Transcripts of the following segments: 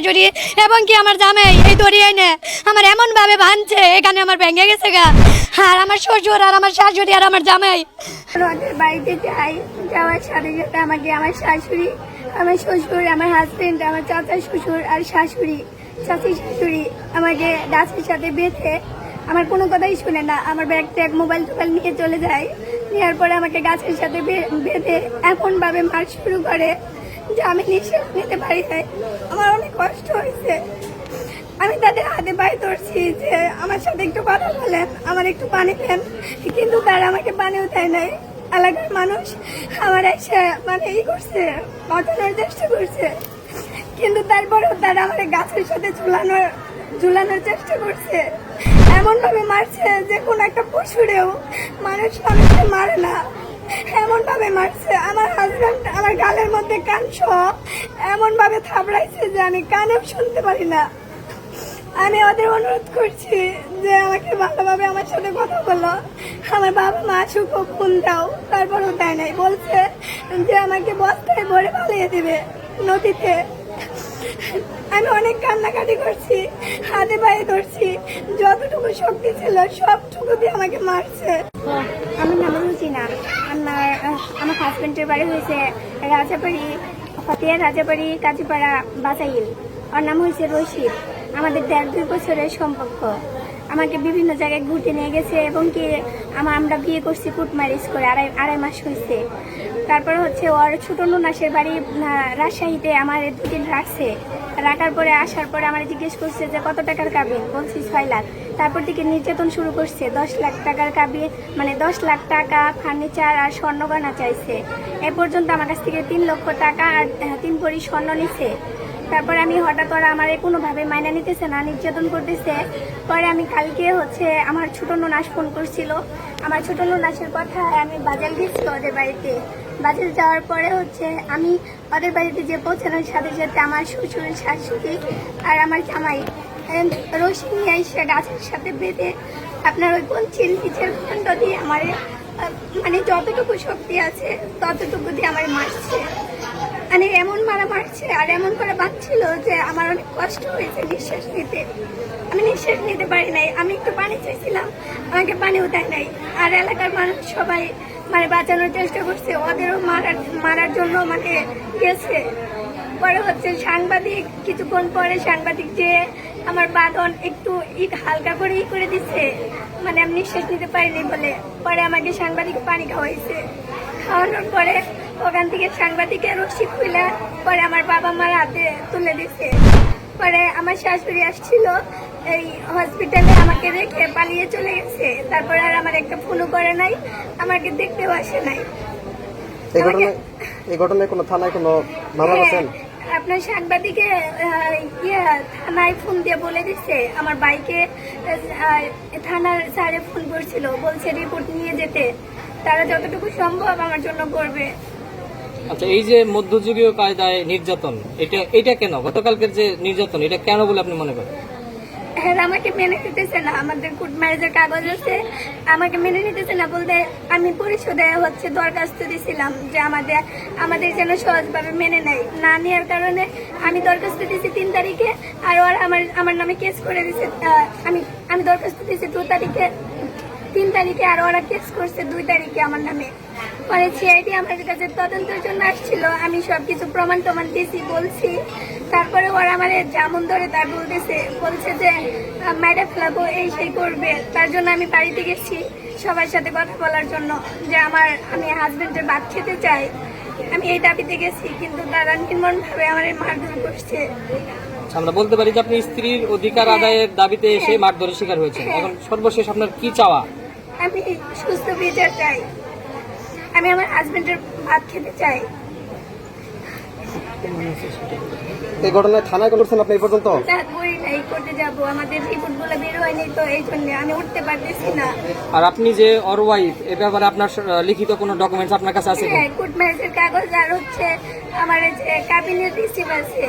শাশুড়ি এবং কি আমার জামাই এই দড়ি এনে আমার এমন ভাবে ভাঙছে, এখানে আমার ভেঙে গেছে গা। আর আমার শ্বশুর আর আমার শাশুড়ি আর আমার জামাই। ওদের বাড়িতে যাই, যাওয়ার সাথে সাথে আমাকে আমার শাশুড়ি, আমার শ্বশুর, আমার হাজবেন্ড আমার চাচা শ্বশুর আর শাশুড়ি, চাচি শাশুড়ি আমাকে গাছের সাথে বেঁধে আমার কোনো কথাই শুনে না। আমার ব্যাগ ট্যাগ, মোবাইল টোবাইল নিয়ে চলে যায়। নেওয়ার পরে আমাকে গাছের সাথে বেঁধে এমনভাবে মার শুরু করে। যে আমি নিঃশ্বাস নিতে পারি নাই। আমার অনেক কষ্ট হয়েছে। আমি তাদের হাতে পায়ে ধরছি যে আমার সাথে একটু কথা বলেন, আমার একটু পানি দেন। কিন্তু তারা আমাকে পানিও দেয় নাই। এলাকার মানুষ আমার এসে মানে ই করছে বাঁচানোর চেষ্টা করছে। কিন্তু তারপরেও তারা আমার গাছের সাথে ঝুলানোর ঝুলানোর চেষ্টা করছে। এমনভাবে মারছে যে কোনো একটা পশুরেও মানুষ মানুষকে মারে না। এমন মারছে, আমার হাজব্যান্ড আমার গালের মধ্যে কান সহ এমন ভাবে থাবড়াইছে যে আমি কানেও শুনতে পারি না। আমি ওদের অনুরোধ করছি যে আমাকে ভালোভাবে আমার সাথে কথা বলো। আমার বাবা মা ও ফোন দাও। তারপরও দেয় নাই। বলছে যে আমাকে বস্তায় ভরে পালিয়ে দিবে নদীতে। আমি অনেক কান্নাকাটি করছি, হাতে পায়ে ধরছি, যতটুকু শক্তি ছিল সবটুকু দিয়ে আমাকে মারছে। আমার নাম রুচিনা আমার আমার হাজবেন্ডের বাড়ি হয়েছে রাজাবাড়ি ফতিয়া রাজাবাড়ি, কাজীপাড়া, বাসাইল। ওর নাম হয়েছে রশিদ। আমাদের দেড় দুই বছরের সম্পর্ক। আমাকে বিভিন্ন জায়গায় ঘুরতে নিয়ে গেছে এবং কি আমার আমরা বিয়ে করছি কুট করে, আড়াই আড়াই মাস হয়েছে। তারপরে হচ্ছে ওর ছোট নাসের বাড়ি রাজশাহীতে আমার দুদিন রাখছে। রাখার পরে আসার পরে আমার জিজ্ঞেস করছে যে, কত টাকার কাবিন? বলছি, ছয় লাখ। তারপর থেকে নির্যাতন শুরু করছে। দশ লাখ টাকার কাবিন মানে দশ লাখ টাকা, ফার্নিচার আর স্বর্ণ গয়না চাইছে। এ পর্যন্ত আমার কাছ থেকে তিন লক্ষ টাকা আর তিন ভরি স্বর্ণ নিছে। তারপরে আমি হঠাৎ করে আমার কোনোভাবে মাইনা নিতেছে না, নির্যাতন করতেছে। পরে আমি কালকে হচ্ছে আমার ছোট নাস ফোন করছিল। আমার ছোট নাসের কথা আমি বাজার গেছি ওদের বাড়িতে। বাজার যাওয়ার পরে হচ্ছে আমি ওদের বাড়িতে যে পৌঁছানোর সাথে সাথে আমার শ্বশুর, শাশুড়ি আর আমার জামাই রশি নিয়ে এসে গাছের সাথে বেঁধে আপনার ওই কঞ্চির নিচের খণ্ড দিয়ে আমার মানে যতটুকু শক্তি আছে, ততটুকু দিয়ে আমার মারছে। মানে এমন মারা মারছে আর এমন করে বাঁচছিল যে আমার অনেক কষ্ট হয়েছে নিঃশ্বাস নিতে। আমি নিঃশ্বাস নিতে পারি নাই। আমি একটু পানি চাইছিলাম, আমাকে পানিও দেয় নাই। আর এলাকার মানুষ সবাই মানে বাঁচানোর চেষ্টা করছে। ওদেরও মারার মারার জন্য মানে গেছে। পরে হচ্ছে সাংবাদিক, কিছুক্ষণ পরে সাংবাদিক যে আমার বাদন একটু ইট হালকা করে ই করে দিচ্ছে মানে আমি নিঃশ্বাস নিতে পারিনি বলে। পরে আমাকে সাংবাদিক পানি খাওয়াইছে। খাওয়ানোর পরে ওখান থেকে সাংবাদিকের রশি খুলে পরে আমার বাবা মার হাতে তুলে দিছে। পরে আমার শাশুড়ি আসছিল। এই হসপিটালে আমাকে রেখে পালিয়ে চলে গেছে। তারপরে আর আমার একটা ফোনও করে নাই আমাকে দেখতেও আসে নাই। এই ঘটনায় এই ঘটনায় কোনো থানায় কোনো মামলা করছেন হ্যাঁ, আপনার সাংবাদিকে ইয়ে থানায় ফোন দিয়ে বলে দিচ্ছে। আমার বাইকে থানার স্যারে ফোন করছিল। বলছে রিপোর্ট নিয়ে যেতে। তারা যতটুকু সম্ভব আমার জন্য করবে। আচ্ছা এই যে মধ্যযুগীয় কায়দায় নির্যাতন এটা এটা কেন? গতকালকের যে নির্যাতন এটা কেন বলে আপনি মনে করেন? হ্যাঁ আমাকে মেনে নিতেছে না। আমাদের কোর্ট ম্যারেজের কাগজ আছে, আমাকে মেনে নিতেছে না বলতে আমি পরিশোধে হচ্ছে, দরখাস্ত দিয়েছিলাম যে আমাদের আমাদের যেন সহজভাবে মেনে নেয়। না নেওয়ার কারণে আমি দরখাস্ত দিয়েছি তিন তারিখে, আর ওরা আমার আমার নামে কেস করে দিয়েছে আমি আমি দরখাস্ত দিয়েছি দু তারিখে। তিন তারিখে আর ওরা কেস করছে দুই তারিখে আমার নামে। পরে সিআইডি আমার কাছে তদন্তের জন্য আসছিল। আমি সবকিছু প্রমাণ টমান দিয়েছি বলছি। তারপরে ওরা আমার জামুন ধরে তার বলতেছে বলছে যে ম্যাডাম ফেলাবো এই সেই করবে। তার জন্য আমি বাড়িতে গেছি সবার সাথে কথা বলার জন্য যে আমার আমি হাজবেন্ডের ভাত খেতে চাই। আমি এই দাবিতে গেছি কিন্তু তারা নির্মমভাবে আমার মারধর করছে। আচ্ছা, আমরা বলতে পারি যে আপনি স্ত্রীর অধিকার আদায়ের দাবিতে এসে মারধরের শিকার হয়েছেন। এখন সর্বশেষ আপনার কি চাওয়া? আমি সুস্থ বিচার চাই। আমি আমার হাজবেন্ডের ভাত খেতে চাই। এই ঘটনায় থানায় করছেন আপনি এই পর্যন্ত? তা করি নাই করতে যাব। আমাদের রিপোর্টগুলো বের হয়নি তো এই জন্য আমি উঠতে পারতেছি না। আর আপনি যে অর ওয়াইফ এ ব্যাপারে আপনার লিখিত কোনো ডকুমেন্টস আপনার কাছে আছে? হ্যাঁ ম্যারেজের কাগজ আর হচ্ছে আমার রিসিভ আছে।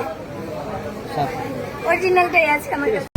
অরিজিনালটাই আছে আমার কাছে।